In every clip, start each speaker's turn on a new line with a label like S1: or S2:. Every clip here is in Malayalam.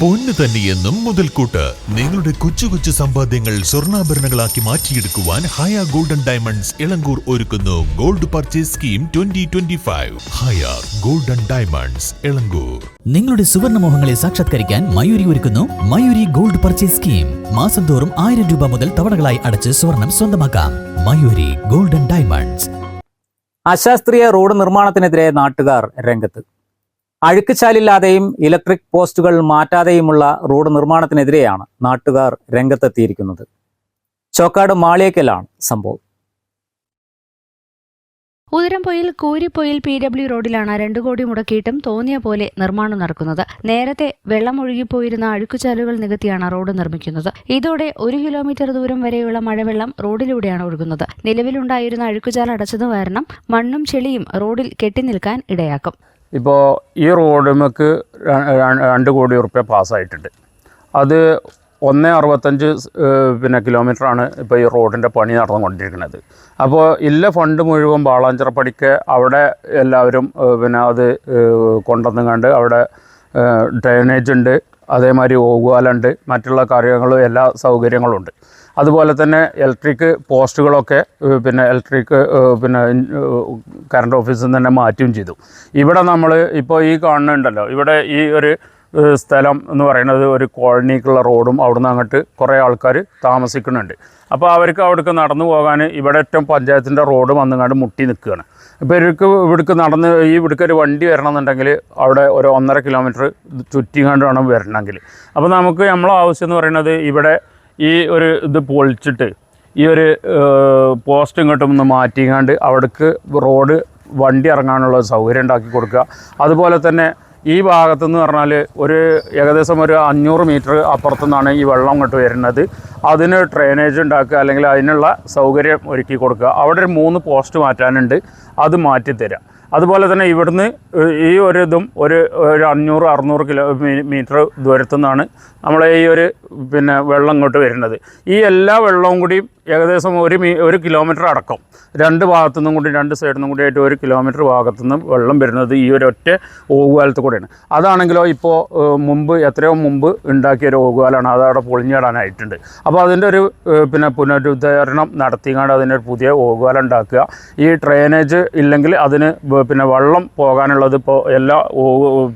S1: പൊന്ന് തന്നെയെന്നും മുതൽക്കൂട്ട്. നിങ്ങളുടെ കൊച്ചു കൊച്ചു സമ്പാദ്യങ്ങൾ സ്വർണാഭരണങ്ങളാക്കി മാറ്റിയെടുക്കുവാൻ ഹയ ഗോൾഡൻ ഡയമണ്ട്സ് ഇളങ്കൂർ ഒരുക്കുന്നു. Gold purchase scheme twenty twenty five. ഹയ ഗോൾഡൻ ഡയമണ്ട്സ് ഇളങ്കൂർ.
S2: നിങ്ങളുടെ സുവർണ മോഹങ്ങളെ സാക്ഷാത്കരിക്കാൻ മയൂരി ഒരുക്കുന്നു. Mayuri gold purchase scheme. മാസം തോറും ആയിരം രൂപ മുതൽ തവണകളായി അടച്ച് സ്വർണം സ്വന്തമാക്കാം. Mayuri golden diamonds.
S3: അശാസ്ത്രീയ റോഡ് നിർമ്മാണത്തിനെതിരെ നാട്ടുകാർ രംഗത്ത്. അഴുക്കുചാലില്ലാതെയും ഇലക്ട്രിക് പോസ്റ്റുകൾ മാറ്റാതെയുമുള്ള റോഡ് നിർമ്മാണത്തിനെതിരെയാണ് നാട്ടുകാർ രംഗത്തെത്തിയിരിക്കുന്നത്. ചോക്കാട് മാളിയേക്കലാണ് സംഭവം.
S4: ഉദരംപൊയിൽ കൂരിപ്പൊയിൽ പി ഡബ്ല്യു റോഡിലാണ് രണ്ടു കോടി മുടക്കിയിട്ടും തോന്നിയ പോലെ നിർമ്മാണം നടക്കുന്നത്. നേരത്തെ വെള്ളം ഒഴുകിപ്പോയിരുന്ന അഴുക്കുചാലുകൾ നികത്തിയാണ് റോഡ് നിർമ്മിക്കുന്നത്. ഇതോടെ ഒരു കിലോമീറ്റർ ദൂരം വരെയുള്ള മഴവെള്ളം റോഡിലൂടെയാണ് ഒഴുകുന്നത്. നിലവിലുണ്ടായിരുന്ന അഴുക്കുചാൽ അടച്ചതു കാരണം മണ്ണും ചെളിയും റോഡിൽ കെട്ടിനിൽക്കാൻ ഇടയാക്കും.
S5: ഇപ്പോൾ ഈ റോഡുമക്ക് രണ്ട് കോടി ഉറുപ്പ്യ പാസ്സായിട്ടുണ്ട്. അത് ഒന്ന് അറുപത്തഞ്ച് പിന്നെ കിലോമീറ്ററാണ് ഇപ്പോൾ ഈ റോഡിന്റെ പണി നടന്നുകൊണ്ടിരിക്കുന്നത്. അപ്പോൾ ഇല്ല ഫണ്ട് മുഴുവൻ ബാളാഞ്ചിറപ്പടിക്ക് അവിടെ എല്ലാവരും പിന്നെ അത് കൊണ്ടുവന്നുകൊണ്ട് അവിടെ ഡ്രെയിനേജ് ഉണ്ട് അതേമാതിരി ഓകുവാലുണ്ട് മറ്റുള്ള കാര്യങ്ങളും എല്ലാ സൗകര്യങ്ങളും ഉണ്ട് അതുപോലെ തന്നെ ഇലക്ട്രിക് പോസ്റ്റുകളൊക്കെ പിന്നെ ഇലക്ട്രിക് പിന്നെ കറണ്ട് ഓഫീസിൽ നിന്ന് തന്നെ മാറ്റുകയും ചെയ്തു. ഇവിടെ നമ്മൾ ഇപ്പോൾ ഈ കാണുന്നുണ്ടല്ലോ ഇവിടെ ഈ ഒരു സ്ഥലം എന്ന് പറയുന്നത് ഒരു കോളനിക്കുള്ള റോഡും അവിടുന്ന് അങ്ങോട്ട് കുറേ ആൾക്കാർ താമസിക്കുന്നുണ്ട്. അപ്പോൾ അവർക്ക് അവിടേക്ക് നടന്നു പോകാൻ ഇവിടെ ഏറ്റവും പഞ്ചായത്തിന്റെ റോഡ് വന്നങ്ങാണ്ട് മുട്ടി നിൽക്കുകയാണ്. അപ്പോൾ ഇവർക്ക് ഇവിടേക്ക് നടന്ന് ഈ ഇവിടേക്ക് ഒരു വണ്ടി വരണമെന്നുണ്ടെങ്കിൽ അവിടെ ഒരു ഒന്നര കിലോമീറ്റർ ചുറ്റിങ്ങാണ്ട് വേണം വരണമെങ്കിൽ. അപ്പോൾ നമുക്ക് നമ്മളെ ആവശ്യം എന്ന് പറയുന്നത് ഇവിടെ ഈ ഒരു ഇത് പൊളിച്ചിട്ട് ഈ ഒരു പോസ്റ്റ് ഇങ്ങോട്ടും ഒന്ന് മാറ്റിങ്ങാണ്ട് അവിടേക്ക് റോഡ് വണ്ടി ഇറങ്ങാനുള്ള സൗകര്യം ഉണ്ടാക്കി കൊടുക്കുക. അതുപോലെ തന്നെ ഈ ഭാഗത്തുനിന്ന് പറഞ്ഞാൽ ഒരു ഏകദേശം ഒരു അഞ്ഞൂറ് മീറ്റർ അപ്പുറത്തു നിന്നാണ് ഈ വെള്ളം അങ്ങോട്ട് വരുന്നത്. അതിന് ഡ്രെയിനേജ് ഉണ്ടാക്കുക അല്ലെങ്കിൽ അതിനുള്ള സൗകര്യം ഒരുക്കി കൊടുക്കുക. അവിടെ ഒരു മൂന്ന് പോസ്റ്റ് മാറ്റാനുണ്ട്. അത് മാറ്റിത്തരാം. അതുപോലെ തന്നെ ഇവിടുന്ന് ഈ ഒരു ഇതും ഒരു ഒരു അഞ്ഞൂറ് അറുന്നൂറ് കിലോ മീറ്റർ ദൂരത്തു നിന്നാണ് നമ്മളെ ഈ ഒരു പിന്നെ വെള്ളം ഇങ്ങോട്ട് വരുന്നത്. ഈ എല്ലാ വെള്ളവും കൂടിയും ഏകദേശം ഒരു മീ ഒരു കിലോമീറ്റർ അടക്കം. രണ്ട് ഭാഗത്തു നിന്നും കൂടി രണ്ട് സൈഡിൽ നിന്നും കൂടി ആയിട്ട് ഒരു കിലോമീറ്റർ ഭാഗത്തു നിന്നും വെള്ളം വരുന്നത് ഈ ഒരു ഒറ്റ ഓവുകാലത്ത് കൂടെയാണ്. അതാണെങ്കിലോ ഇപ്പോൾ മുമ്പ് എത്രയോ മുമ്പ് ഉണ്ടാക്കിയ ഒരു ഓവുകാലാണ് അതവിടെ പൊളിഞ്ഞിടാനായിട്ടുണ്ട്. അപ്പോൾ അതിന്റെ ഒരു പിന്നെ പുനരുദ്ധാരണം നടത്തിക്കാണ്ട് അതിനൊരു പുതിയ ഓവുകാലം ഉണ്ടാക്കുക. ഈ ഡ്രെയിനേജ് ഇല്ലെങ്കിൽ അതിന് പിന്നെ വെള്ളം പോകാനുള്ളത് ഇപ്പോൾ എല്ലാ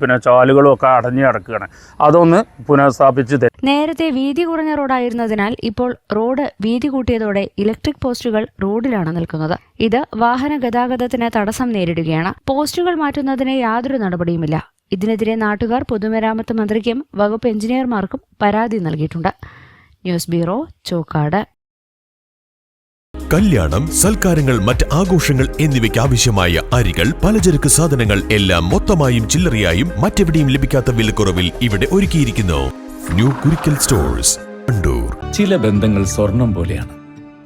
S5: പിന്നെ ചാലുകളും ഒക്കെ അടഞ്ഞു കിടക്കുകയാണ്. അതൊന്ന് പുനഃസ്ഥാപിച്ച് തരും.
S4: നേരത്തെ വീതി കുറഞ്ഞ റോഡായിരുന്നതിനാൽ ഇപ്പോൾ റോഡ് വീതി കൂട്ടിയതോടെ ഇലക്ട്രിക് പോസ്റ്റുകൾ റോഡിലാണ് നിൽക്കുന്നത്. ഇത് വാഹന ഗതാഗതത്തിന് തടസ്സം നേരിടുകയാണ്. പോസ്റ്റുകൾ മാറ്റുന്നതിന് യാതൊരു നടപടിയുമില്ല. ഇതിനെതിരെ നാട്ടുകാർ പൊതുമരാമത്ത് മന്ത്രിക്കും വകുപ്പ് എഞ്ചിനീയർമാർക്കും പരാതി നൽകിയിട്ടുണ്ട്. News bureau Chokkad.
S1: കല്യാണം സൽക്കാരങ്ങൾ മറ്റ് ആഘോഷങ്ങൾ എന്നിവയ്ക്ക് ആവശ്യമായ അരികൾ പലചരക്ക് സാധനങ്ങൾ എല്ലാം മൊത്തമായും ചില്ലറയായും മറ്റെവിടെയും ലഭിക്കാത്ത വിലക്കുറവിൽ ഇവിടെ ഒരുക്കിയിരിക്കുന്നു. ന്യൂ കുരിക്കൽ സ്റ്റോഴ്സ് കണ്ടൂർ
S6: ചില ബന്ധങ്ങൾ സ്വർണം പോലെയാണ്.